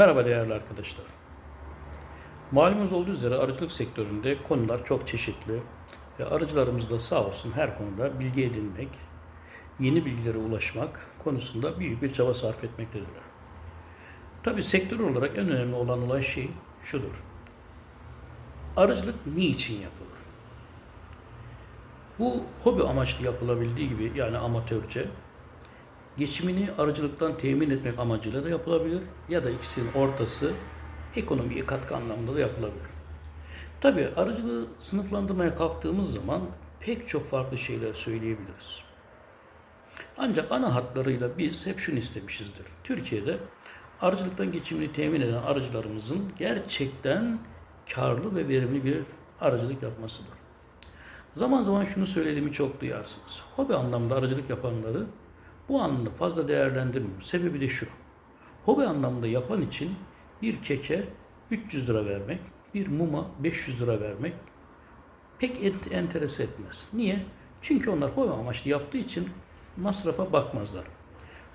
Merhaba değerli arkadaşlar. Malumunuz olduğu üzere arıcılık sektöründe konular çok çeşitli. Ve arıcılarımız da sağ olsun her konuda bilgi edinmek, yeni bilgilere ulaşmak konusunda büyük bir çaba sarf etmektedirler. Tabi sektör olarak en önemli olan olay şey şudur. Arıcılık niçin yapılır? Bu hobi amaçlı yapılabildiği gibi yani amatörce geçimini arıcılıktan temin etmek amacıyla da yapılabilir ya da ikisinin ortası ekonomiye katkı anlamında da yapılabilir. Tabi arıcılığı sınıflandırmaya kalktığımız zaman pek çok farklı şeyler söyleyebiliriz. Ancak ana hatlarıyla biz hep şunu istemişizdir. Türkiye'de arıcılıktan geçimini temin eden arıcılarımızın gerçekten karlı ve verimli bir arıcılık yapmasıdır. Zaman zaman şunu söylediğimi çok duyarsınız. Hobi anlamda arıcılık yapanları bu anlamda fazla değerlendirmiyorum. Sebebi de şu. Hobi anlamda yapan için bir keke 300 lira vermek, bir muma 500 lira vermek pek ent- enterese etmez. Niye? Çünkü onlar hobi amaçlı yaptığı için masrafa bakmazlar.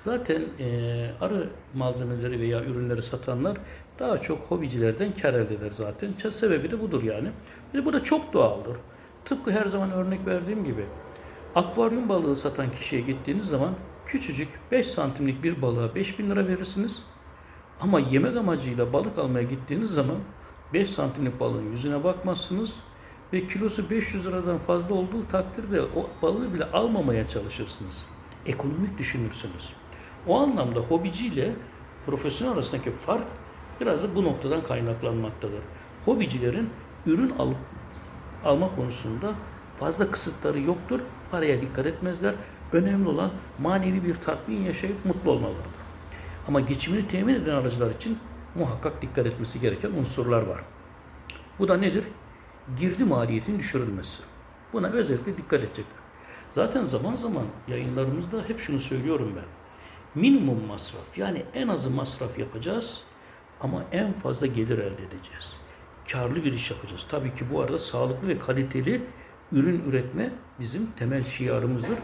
Zaten eee, arı malzemeleri veya ürünleri satanlar daha çok hobicilerden kar elde eder zaten. Sebebi de budur yani. Ve bu da çok doğaldır. Tıpkı her zaman örnek verdiğim gibi akvaryum balığı satan kişiye gittiğiniz zaman küçücük 5 santimlik bir balığa 5000 lira verirsiniz. Ama yemek amacıyla balık almaya gittiğiniz zaman 5 santimlik balığın yüzüne bakmazsınız ve kilosu 500 liradan fazla olduğu takdirde o balığı bile almamaya çalışırsınız. Ekonomik düşünürsünüz. O anlamda hobiciyle profesyonel arasındaki fark biraz da bu noktadan kaynaklanmaktadır. Hobicilerin ürün alıp alma konusunda fazla kısıtları yoktur. Paraya dikkat etmezler. Önemli olan manevi bir tatmin yaşayıp mutlu olmalarıdır. Ama geçimini temin eden aracılar için muhakkak dikkat etmesi gereken unsurlar var. Bu da nedir? Girdi maliyetinin düşürülmesi. Buna özellikle dikkat edecekler. Zaten zaman zaman yayınlarımızda hep şunu söylüyorum ben. Minimum masraf yani en azı masraf yapacağız ama en fazla gelir elde edeceğiz. Karlı bir iş yapacağız. Tabii ki bu arada sağlıklı ve kaliteli ürün üretme bizim temel şiarımızdır.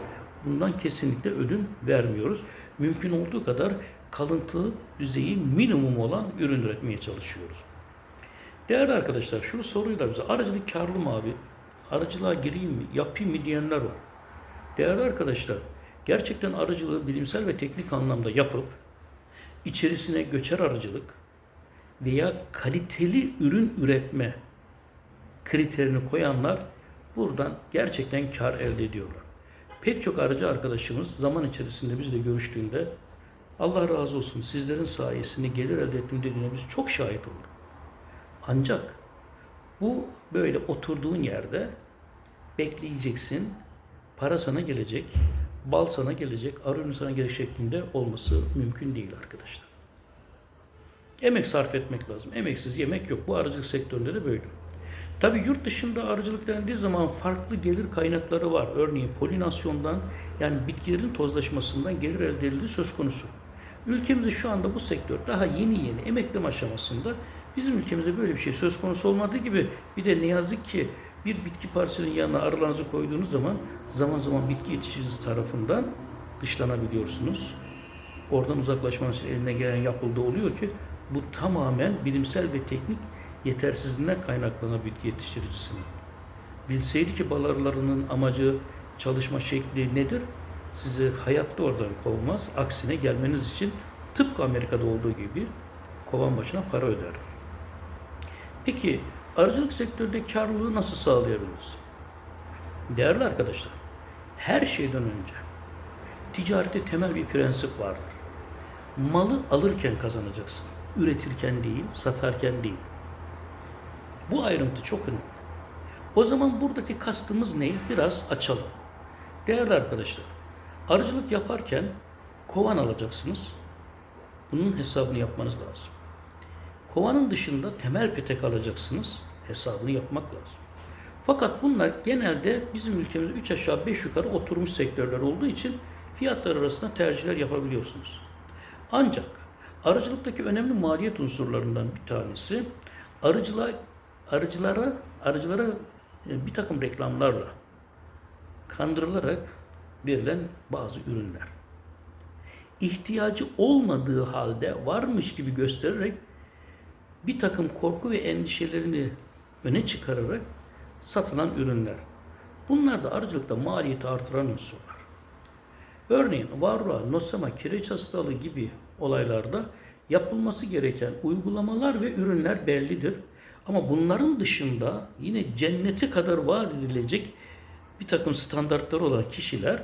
Bundan kesinlikle ödün vermiyoruz. Mümkün olduğu kadar kalıntı düzeyi minimum olan ürün üretmeye çalışıyoruz. Değerli arkadaşlar şu soruyu da bize aracılık karlı mı abi? Aracılığa gireyim mi, yapayım mı diyenler var. Değerli arkadaşlar gerçekten aracılığı bilimsel ve teknik anlamda yapıp içerisine göçer aracılık veya kaliteli ürün üretme kriterini koyanlar buradan gerçekten kar elde ediyorlar. Pek çok aracı arkadaşımız zaman içerisinde bizle görüştüğünde Allah razı olsun sizlerin sayesinde gelir elde ettim dediğine biz çok şahit olduk. Ancak bu böyle oturduğun yerde bekleyeceksin. Para sana gelecek, bal sana gelecek, arı ürünü sana gelecek şeklinde olması mümkün değil arkadaşlar. Emek sarf etmek lazım. Emeksiz yemek yok. Bu arıcılık sektöründe de böyle. Tabi yurt dışında arıcılık dendiği zaman farklı gelir kaynakları var. Örneğin polinasyondan yani bitkilerin tozlaşmasından gelir elde edildiği söz konusu. Ülkemizde şu anda bu sektör daha yeni yeni emekleme aşamasında bizim ülkemizde böyle bir şey söz konusu olmadığı gibi bir de ne yazık ki bir bitki parselinin yanına arılarınızı koyduğunuz zaman zaman zaman bitki yetiştiricisi tarafından dışlanabiliyorsunuz. Oradan uzaklaşmanız eline gelen yapıldığı oluyor ki bu tamamen bilimsel ve teknik yetersizliğinden kaynaklanan bitki yetiştiricisinin. Bilseydi ki bal arılarının amacı, çalışma şekli nedir? Sizi hayatta oradan kovmaz. Aksine gelmeniz için tıpkı Amerika'da olduğu gibi kovan başına para öder. Peki arıcılık sektöründe karlılığı nasıl sağlayabiliriz? Değerli arkadaşlar, her şeyden önce ticarette temel bir prensip vardır. Malı alırken kazanacaksın. Üretirken değil, satarken değil. Bu ayrıntı çok önemli. O zaman buradaki kastımız ne? Biraz açalım. Değerli arkadaşlar, arıcılık yaparken kovan alacaksınız. Bunun hesabını yapmanız lazım. Kovanın dışında temel petek alacaksınız. Hesabını yapmak lazım. Fakat bunlar genelde bizim ülkemizde 3 aşağı 5 yukarı oturmuş sektörler olduğu için fiyatlar arasında tercihler yapabiliyorsunuz. Ancak arıcılıktaki önemli maliyet unsurlarından bir tanesi arıcılığa, arıcılara, arıcılara e, bir takım reklamlarla kandırılarak verilen bazı ürünler. İhtiyacı olmadığı halde varmış gibi göstererek bir takım korku ve endişelerini öne çıkararak satılan ürünler. Bunlar da arıcılıkta maliyeti artıran unsurlar. Örneğin varroa, nosema, kireç hastalığı gibi olaylarda yapılması gereken uygulamalar ve ürünler bellidir. Ama bunların dışında yine cenneti kadar vaat edilecek bir takım standartları olan kişiler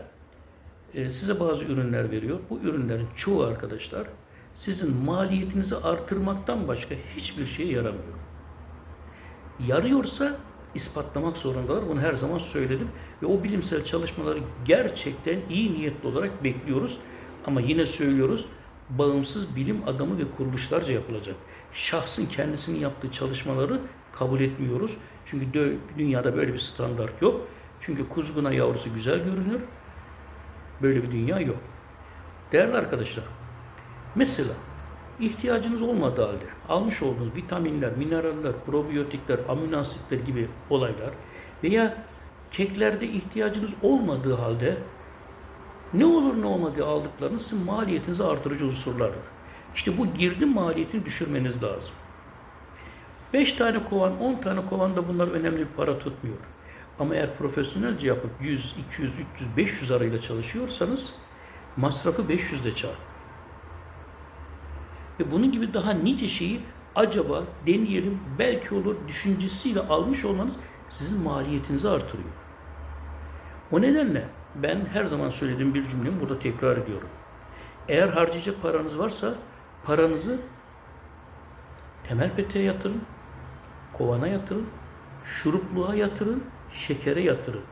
e, size bazı ürünler veriyor. Bu ürünlerin çoğu arkadaşlar sizin maliyetinizi artırmaktan başka hiçbir şeye yaramıyor. Yarıyorsa ispatlamak zorundalar. Bunu her zaman söyledim. Ve o bilimsel çalışmaları gerçekten iyi niyetli olarak bekliyoruz. Ama yine söylüyoruz. Bağımsız bilim adamı ve kuruluşlarca yapılacak. Şahsın kendisinin yaptığı çalışmaları kabul etmiyoruz. Çünkü dünyada böyle bir standart yok. Çünkü kuzguna yavrusu güzel görünür. Böyle bir dünya yok. Değerli arkadaşlar, mesela ihtiyacınız olmadığı halde almış olduğunuz vitaminler, mineraller, probiyotikler, amino asitler gibi olaylar veya keklerde ihtiyacınız olmadığı halde ne olur ne olmadığı aldıklarınız maliyetinizi artırıcı unsurlardır. İşte bu girdi maliyetini düşürmeniz lazım. 5 tane kovan, 10 tane kovan da bunlar önemli bir para tutmuyor. Ama eğer profesyonelce yapıp 100, 200, 300, 500 arayla çalışıyorsanız masrafı 500 de çarp. Ve bunun gibi daha nice şeyi acaba deneyelim belki olur düşüncesiyle almış olmanız sizin maliyetinizi artırıyor. O nedenle ben her zaman söylediğim bir cümlemi burada tekrar ediyorum. Eğer harcayacak paranız varsa paranızı temel peteğe yatırın, kovana yatırın, şurupluğa yatırın, şekere yatırın.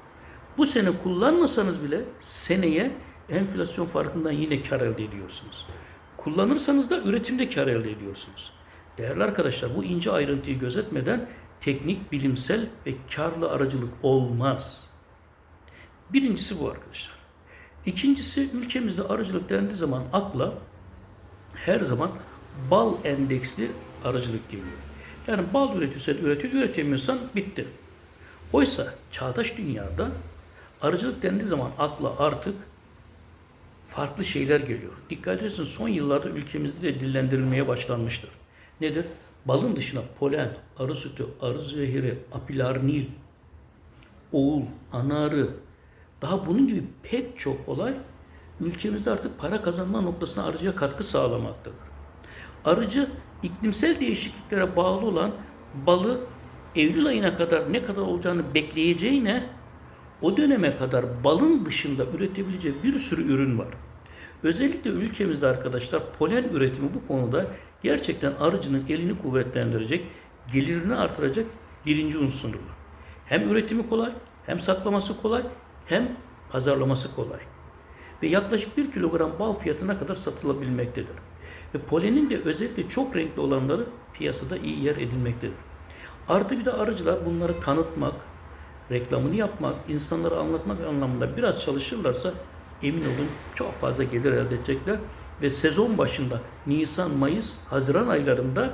Bu sene kullanmasanız bile seneye enflasyon farkından yine kar elde ediyorsunuz. Kullanırsanız da üretimde kar elde ediyorsunuz. Değerli arkadaşlar bu ince ayrıntıyı gözetmeden teknik, bilimsel ve karlı aracılık olmaz. Birincisi bu arkadaşlar. İkincisi ülkemizde aracılık dendiği zaman akla her zaman bal endeksli aracılık geliyor. Yani bal üretiyorsan üretiyor, üretemiyorsan bitti. Oysa çağdaş dünyada arıcılık dendiği zaman akla artık farklı şeyler geliyor. Dikkat ederseniz son yıllarda ülkemizde de dillendirilmeye başlanmıştır. Nedir? Balın dışına polen, arı sütü, arı zehri, apilarnil, oğul, ana arı, daha bunun gibi pek çok olay ülkemizde artık para kazanma noktasına arıcıya katkı sağlamaktadır. Arıcı iklimsel değişikliklere bağlı olan balı Eylül ayına kadar ne kadar olacağını bekleyeceğine o döneme kadar balın dışında üretebileceği bir sürü ürün var. Özellikle ülkemizde arkadaşlar polen üretimi bu konuda gerçekten arıcının elini kuvvetlendirecek, gelirini artıracak birinci unsurdur. Hem üretimi kolay, hem saklaması kolay, hem pazarlaması kolay. Ve yaklaşık 1 kilogram bal fiyatına kadar satılabilmektedir. Ve polenin de özellikle çok renkli olanları piyasada iyi yer edilmektedir. Artı bir de arıcılar bunları tanıtmak, reklamını yapmak, insanlara anlatmak anlamında biraz çalışırlarsa emin olun çok fazla gelir elde edecekler. Ve sezon başında Nisan, Mayıs, Haziran aylarında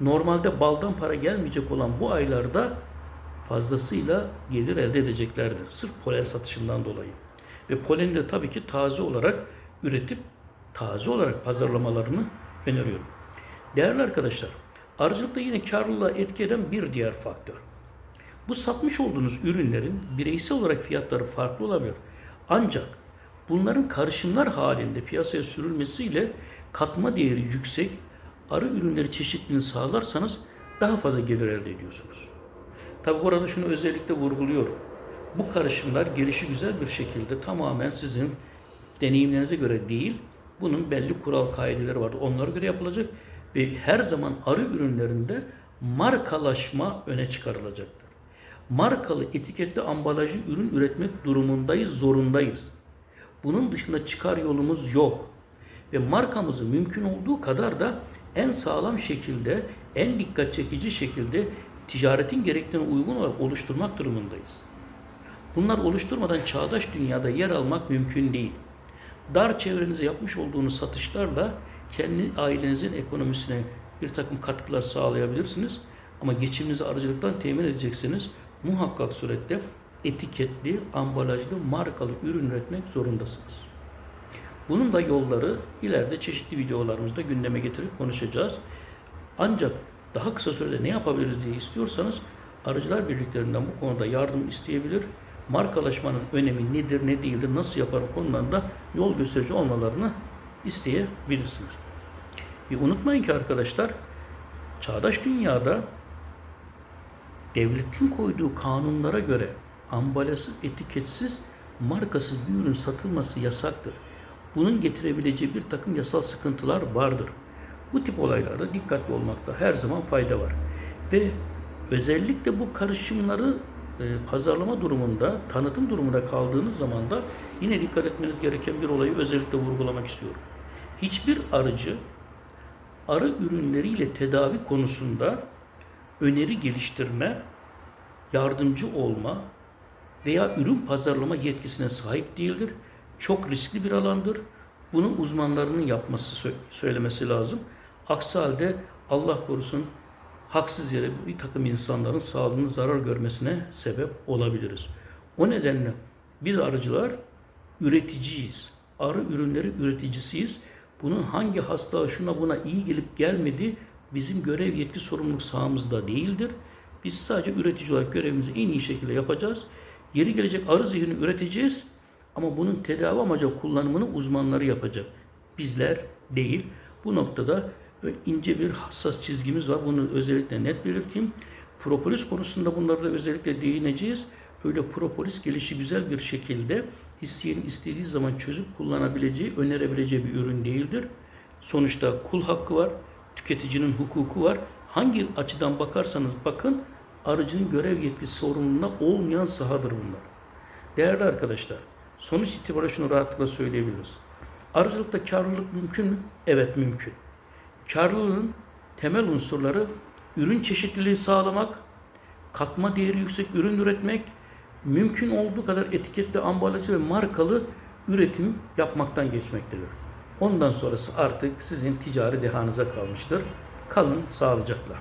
normalde baldan para gelmeyecek olan bu aylarda fazlasıyla gelir elde edeceklerdir. Sırf polen satışından dolayı. Ve poleni de tabii ki taze olarak üretip taze olarak pazarlamalarını öneriyorum. Değerli arkadaşlar, arıcılıkta yine karlılığa etki eden bir diğer faktör. Bu satmış olduğunuz ürünlerin bireysel olarak fiyatları farklı olabilir. Ancak bunların karışımlar halinde piyasaya sürülmesiyle katma değeri yüksek arı ürünleri çeşitliliğini sağlarsanız daha fazla gelir elde ediyorsunuz. Tabi bu arada şunu özellikle vurguluyorum. Bu karışımlar gelişi güzel bir şekilde tamamen sizin deneyimlerinize göre değil, bunun belli kural kaideleri vardır. Onlara göre yapılacak ve her zaman arı ürünlerinde markalaşma öne çıkarılacaktır. Markalı etiketli ambalajlı ürün üretmek durumundayız, zorundayız. Bunun dışında çıkar yolumuz yok. Ve markamızı mümkün olduğu kadar da en sağlam şekilde, en dikkat çekici şekilde ticaretin gerektiğine uygun olarak oluşturmak durumundayız. Bunlar oluşturmadan çağdaş dünyada yer almak mümkün değil. Dar çevrenize yapmış olduğunuz satışlarla kendi ailenizin ekonomisine bir takım katkılar sağlayabilirsiniz. Ama geçiminizi arıcılıktan temin edecekseniz muhakkak surette etiketli, ambalajlı, markalı ürün üretmek zorundasınız. Bunun da yolları ileride çeşitli videolarımızda gündeme getirip konuşacağız. Ancak daha kısa sürede ne yapabiliriz diye istiyorsanız arıcılar birliklerinden bu konuda yardım isteyebilir. Markalaşmanın önemi nedir, ne değildir, nasıl yaparım konularında yol gösterici olmalarını isteyebilirsiniz. Bir unutmayın ki arkadaşlar, çağdaş dünyada devletin koyduğu kanunlara göre ambalajsız, etiketsiz, markasız bir ürün satılması yasaktır. Bunun getirebileceği bir takım yasal sıkıntılar vardır. Bu tip olaylarda dikkatli olmakta her zaman fayda var. Ve özellikle bu karışımları e, pazarlama durumunda, tanıtım durumunda kaldığınız zaman da yine dikkat etmeniz gereken bir olayı özellikle vurgulamak istiyorum. Hiçbir arıcı arı ürünleriyle tedavi konusunda öneri geliştirme, yardımcı olma veya ürün pazarlama yetkisine sahip değildir. Çok riskli bir alandır. Bunu uzmanlarının yapması, sö- söylemesi lazım. Aksi halde Allah korusun haksız yere bir takım insanların sağlığının zarar görmesine sebep olabiliriz. O nedenle biz arıcılar üreticiyiz. Arı ürünleri üreticisiyiz. Bunun hangi hastalığa şuna buna iyi gelip gelmediği bizim görev yetki sorumluluk sahamızda değildir. Biz sadece üretici olarak görevimizi en iyi şekilde yapacağız. Yeri gelecek arı zehrini üreteceğiz ama bunun tedavi amacı kullanımını uzmanları yapacak. Bizler değil. Bu noktada ince bir hassas çizgimiz var. Bunu özellikle net belirteyim. Propolis konusunda bunları da özellikle değineceğiz. Öyle propolis gelişi güzel bir şekilde isteyenin istediği zaman çözüp kullanabileceği, önerebileceği bir ürün değildir. Sonuçta kul hakkı var, tüketicinin hukuku var. Hangi açıdan bakarsanız bakın arıcının görev yetkisi sorumluluğunda olmayan sahadır bunlar. Değerli arkadaşlar, sonuç itibariyle şunu rahatlıkla söyleyebiliriz. Arıcılıkta karlılık mümkün mü? Evet mümkün. Karlılığın temel unsurları ürün çeşitliliği sağlamak, katma değeri yüksek ürün üretmek, mümkün olduğu kadar etiketli, ambalajı ve markalı üretim yapmaktan geçmektedir. Ondan sonrası artık sizin ticari dehanıza kalmıştır. Kalın sağlıcakla.